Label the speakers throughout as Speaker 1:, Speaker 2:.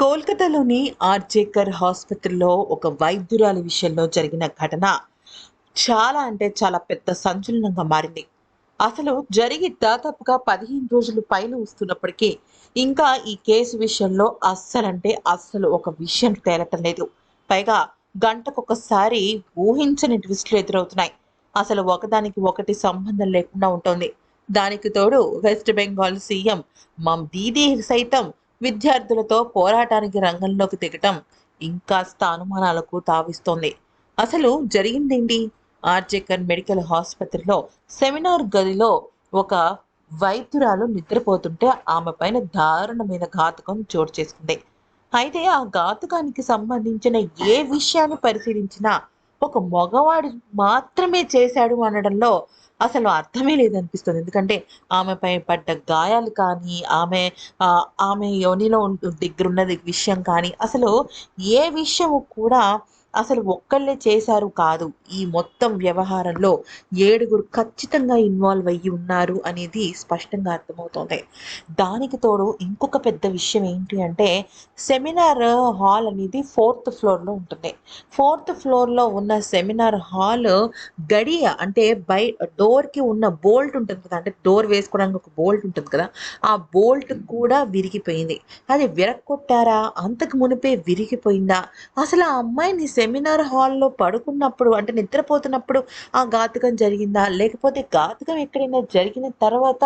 Speaker 1: కోల్కతాలోని ఆర్జేకర్ ఆసుపత్రిలో ఒక వైద్యురాలి విషయంలో జరిగిన ఘటన చాలా అంటే చాలా పెద్ద సంచలనంగా మారింది. అసలు జరిగి దాదాపుగా పదిహేను రోజులు పైన వస్తున్నప్పటికీ ఇంకా ఈ కేసు విషయంలో అస్సలంటే అస్సలు ఒక విషయం తేలటం లేదు. పైగా గంటకొకసారి ఊహించని ట్విస్టులు ఎదురవుతున్నాయి. అసలు ఒకదానికి ఒకటి సంబంధం లేకుండా ఉంటుంది. దానికి తోడు వెస్ట్ బెంగాల్ సీఎం మమ్ దీదీ సైతం విద్యార్థులతో పోరాటానికి రంగంలోకి దిగటం ఇంకాస్త అనుమానాలకు తావిస్తోంది. అసలు జరిగిందేంటి? ఆర్జేకర్ మెడికల్ ఆసుపత్రిలో సెమినార్ గదిలో ఒక వైద్యురాలు నిద్రపోతుంటే ఆమె పైన దారుణమైన ఘాతకం చోటు చేసుకుంది. అయితే ఆ ఘాతకానికి సంబంధించిన ఏ విషయాన్ని పరిశీలించినా ఒక మగవాడు మాత్రమే చేశాడు అనడంలో అసలు అర్థమే లేదనిపిస్తుంది. ఎందుకంటే ఆమెపై పడ్డ గాయాలు కానీ ఆమె ఆమె యోనిలో దగ్గరున్న విషయం కానీ అసలు ఏ విషయము కూడా అసలు ఒక్కళ్ళే చేశారు కాదు. ఈ మొత్తం వ్యవహారంలో ఏడుగురు ఖచ్చితంగా ఇన్వాల్వ్ అయ్యి ఉన్నారు అనేది స్పష్టంగా అర్థమవుతోంది. దానికి తోడు ఇంకొక పెద్ద విషయం ఏంటి అంటే సెమినార్ హాల్ అనేది ఫోర్త్ ఫ్లోర్లో ఉంటుంది. ఫోర్త్ ఫ్లోర్లో ఉన్న సెమినార్ హాల్ గడియ అంటే బై డోర్కి ఉన్న బోల్ట్ ఉంటుంది కదా అంటే డోర్ వేసుకోవడానికి ఒక బోల్ట్ ఉంటుంది కదా ఆ బోల్ట్ కూడా విరిగిపోయింది. అది విరక్కొట్టారా? అంతకు మునిపే విరిగిపోయిందా? అసలు ఆ అమ్మాయిని సెమినార్ హాల్లో పడుకున్నప్పుడు అంటే నిద్రపోతున్నప్పుడు ఆ ఘాతకం జరిగిందా? లేకపోతే ఘాతకం ఎక్కడైనా జరిగిన తర్వాత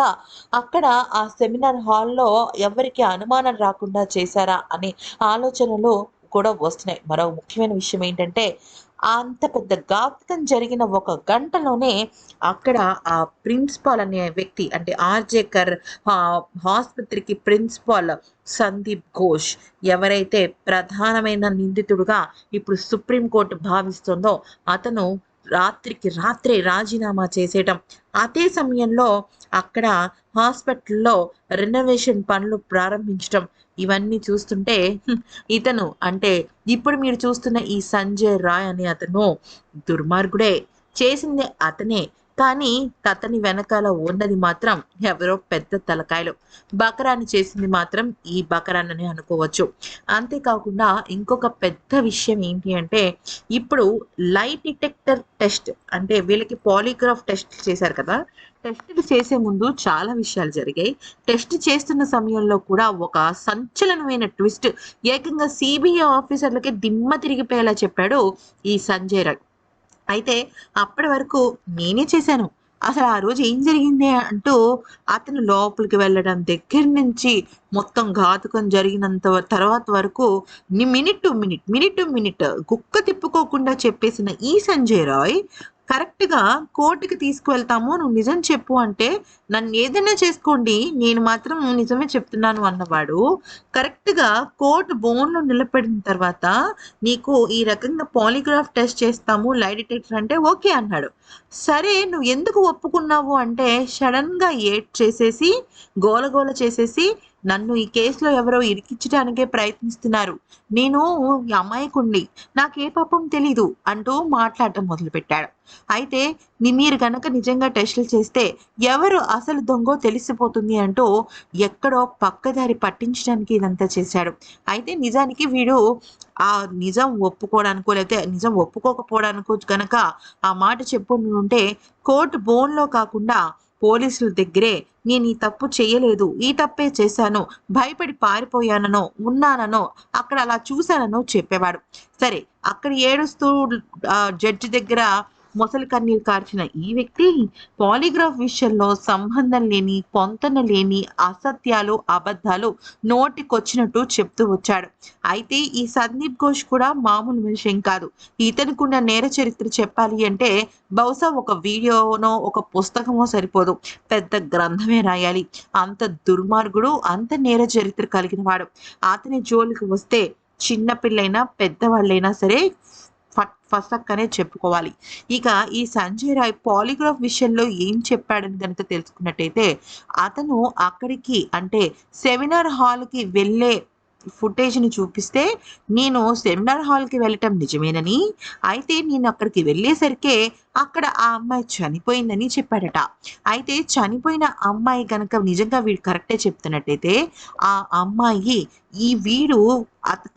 Speaker 1: అక్కడ ఆ సెమినార్ హాల్లో ఎవరికి అనుమానం రాకుండా చేశారా? అనే ఆలోచనలు కూడా వస్తున్నాయి. మరో ముఖ్యమైన విషయం ఏంటంటే అంత పెద్ద ఘాతకం జరిగిన ఒక గంటలోనే అక్కడ ఆ ప్రిన్సిపాల్ అనే వ్యక్తి అంటే ఆర్జేకర్ ఆసుపత్రికి ప్రిన్సిపాల్ సందీప్ ఘోష్ ఎవరైతే ప్రధానమైన నిందితుడుగా ఇప్పుడు సుప్రీంకోర్టు భావిస్తుందో అతను రాత్రికి రాత్రే రాజీనామా చేసేయటం. అదే సమయంలో అక్కడ హాస్పిటల్లో రెనోవేషన్ పనులు ప్రారంభించటం. ఇవన్నీ చూస్తుంటే ఇతను అంటే ఇప్పుడు మీరు చూస్తున్న ఈ సంజయ్ రాయ్ అనే అతను దుర్మార్గుడే. చేసింది అతనే. కానీ తతని వెనకాల ఉన్నది మాత్రం ఎవరో పెద్ద తలకాయలు. బకరాన్ని చేసింది మాత్రం ఈ బకరాన్ని అనుకోవచ్చు. అంతేకాకుండా ఇంకొక పెద్ద విషయం ఏంటి అంటే ఇప్పుడు లైట్ డిటెక్టర్ టెస్ట్ అంటే వీళ్ళకి పాలిగ్రాఫ్ టెస్ట్ చేశారు కదా టెస్టులు చేసే ముందు చాలా విషయాలు జరిగాయి. టెస్ట్ చేస్తున్న సమయంలో కూడా ఒక సంచలనమైన ట్విస్ట్ ఏకంగా సిబిఐ ఆఫీసర్లకి దిమ్మ తిరిగిపోయేలా చెప్పాడు ఈ సంజయ్ రాయ్ అయితే అప్పటి వరకు నేనే చేశాను. అసలు ఆ రోజు ఏం జరిగింది అంటూ అతను లోపలికి వెళ్ళడం దగ్గర నుంచి మొత్తం ఘాతుకం జరిగినంత తర్వాత వరకు minute to minute minute to minute కుక్క తిప్పుకోకుండా చెప్పేసిన ఈ సంజయ్ రాయ్ కరెక్ట్గా కోర్టుకి తీసుకువెళ్తాము నువ్వు నిజం చెప్పు అంటే నన్ను ఏదైనా చేసుకోండి నేను మాత్రం నిజమే చెప్తున్నాను అన్నవాడు. కరెక్ట్గా కోర్టు బోన్లో నిలబడిన తర్వాత నీకు ఈ రకంగా పాలిగ్రాఫ్ టెస్ట్ చేస్తాము లై డిటెక్టర్ అంటే ఓకే అన్నాడు. సరే నువ్వు ఎందుకు ఒప్పుకున్నావు అంటే సడన్గా ఏడ్ చేసేసి గోలగోల చేసేసి నన్ను ఈ కేసులో ఎవరో ఇరికించడానికే ప్రయత్నిస్తున్నారు. నేను ఈ అమాయకుండి నాకే పాపం తెలీదు అంటూ మాట్లాడటం మొదలుపెట్టాడు. అయితే మీరు గనక నిజంగా టెస్టులు చేస్తే ఎవరు అసలు దొంగో తెలిసిపోతుంది అంటూ ఎక్కడో పక్కదారి పట్టించడానికి ఇదంతా చేశాడు. అయితే నిజానికి వీడు ఆ నిజం ఒప్పుకోవడానికో లేకపోతే నిజం ఒప్పుకోకపోవడానికో గనక ఆ మాట చెప్పుకుంటుంటే కోర్టు బోన్లో కాకుండా పోలీసుల దగ్గరే నేను ఈ తప్పు చేయలేదు ఈ తప్పే చేశాను భయపడి పారిపోయాననో ఉన్నాననో అక్కడ అలా చూశాననో చెప్పేవాడు. సరే అక్కడ ఏడుస్తూ జడ్జి దగ్గర మొసలి కన్నీరు కార్చిన ఈ వ్యక్తి పాలిగ్రాఫ్ విషయంలో సంబంధం లేని పొంతన లేని అసత్యాలు అబద్ధాలు నోటికొచ్చినట్టు చెప్తూ వచ్చాడు. అయితే ఈ సందీప్ ఘోష్ కూడా మామూలు విషయం కాదు. ఇతనికున్న నేర చరిత్ర చెప్పాలి అంటే బహుశా ఒక వీడియోనో ఒక పుస్తకమో సరిపోదు. పెద్ద గ్రంథమే రాయాలి. అంత దుర్మార్గుడు అంత నేర చరిత్ర కలిగిన వాడు. అతని జోలికి వస్తే చిన్నపిల్లైనా పెద్దవాళ్ళైనా సరే ఫసక్కనే చెప్పుకోవాలి ఇక ఈ సంజయ్ రాయ్ పాలిగ్రాఫ్ విషయంలో ఏం చెప్పాడని కనుక తెలుసుకున్నట్టయితే అతను అక్కడికి అంటే సెమినార్ హాల్కి వెళ్ళే ఫుటేజ్‌ని చూపిస్తే, నేను సెమినార్ హాల్‌కి వెళ్ళటం నిజమేనని, అయితే నేను అక్కడికి వెళ్ళేసరికే అక్కడ ఆ అమ్మాయి చనిపోయిందని చెప్పాడట. అయితే చనిపోయిన అమ్మాయి కనుక నిజంగా వీడు కరెక్టే చెప్తున్నట్టయితే, ఆ అమ్మాయి ఈ వీడు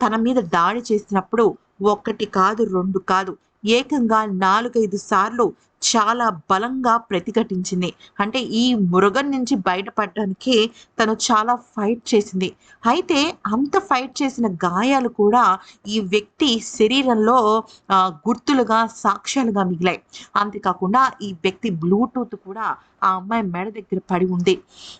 Speaker 1: తన మీద దాడి చేసినప్పుడు ఒక్కటి కాదు రెండు కాదు. ఏకంగా నాలుగైదు సార్లు చాలా బలంగా ప్రతిఘటించింది. అంటే ఈ మృగం నుంచి బయటపడడానికి తను చాలా ఫైట్ చేసింది. అయితే అంత ఫైట్ చేసిన గాయాలు కూడా ఈ వ్యక్తి శరీరంలో గుర్తులుగా, సాక్ష్యాలుగా మిగిలాయి. అంతేకాకుండా ఈ వ్యక్తి బ్లూటూత్ కూడా ఆ అమ్మాయి మెడ దగ్గర పడి ఉంది.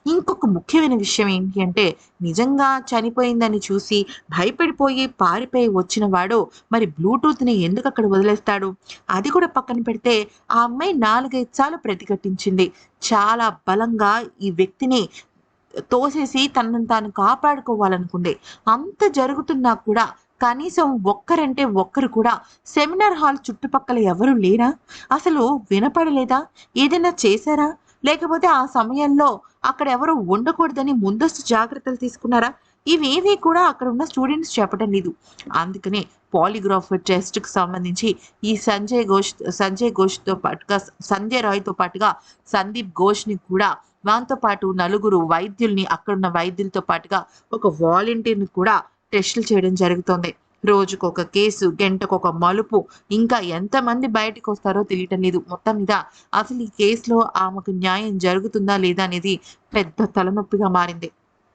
Speaker 1: ఇంకొక ముఖ్యమైన విషయం ఏంటి అంటే, నిజంగా చనిపోయిందని చూసి భయపడిపోయి పారిపోయి వచ్చిన వాడు మరి బ్లూటూత్‌ని ఎందుకక్కడ వదిలేస్తాడు? అది కూడా పక్కన పెడితే ఆ అమ్మాయి 4, 5 సార్లు ప్రతిఘటించింది. చాలా బలంగా ఈ వ్యక్తిని తోసేసి తనను తాను కాపాడుకోవాలనుకుంది. అంత జరుగుతున్నా కూడా కనీసం ఒక్కరంటే ఒక్కరు కూడా సెమినార్ హాల్ చుట్టుపక్కల ఎవరు లేరా? అసలు వినపడలేదా? ఏదైనా చేశారా? లేకపోతే ఆ సమయంలో అక్కడ ఎవరు ఉండకూడదని ముందస్తు జాగ్రత్తలు తీసుకున్నారా? ఇవేవి కూడా అక్కడున్న స్టూడెంట్స్ చెప్పడం లేదు. అందుకనే పాలిగ్రాఫ్ టెస్ట్‌కి సంబంధించి ఈ సంజయ్ ఘోష్ సంజయ్ ఘోష్‌తో పాటుగా సంజయ్ రాయ్‌తో పాటుగా సందీప్ ఘోష్‌ని కూడా దాంతో పాటు నలుగురు వైద్యుల్ని అక్కడున్న వైద్యులతో పాటుగా ఒక వాలంటీర్‌ని కూడా టెస్టులు చేయడం జరుగుతోంది. రోజుకొక కేసు, గంటకు ఒక మలుపు, ఇంకా ఎంతమంది బయటికొస్తారో తెలియటం లేదు. మొత్తం మీద అసలు ఈ కేసులో ఆమెకు న్యాయం జరుగుతుందా లేదా అనేది పెద్ద తలనొప్పిగా మారింది.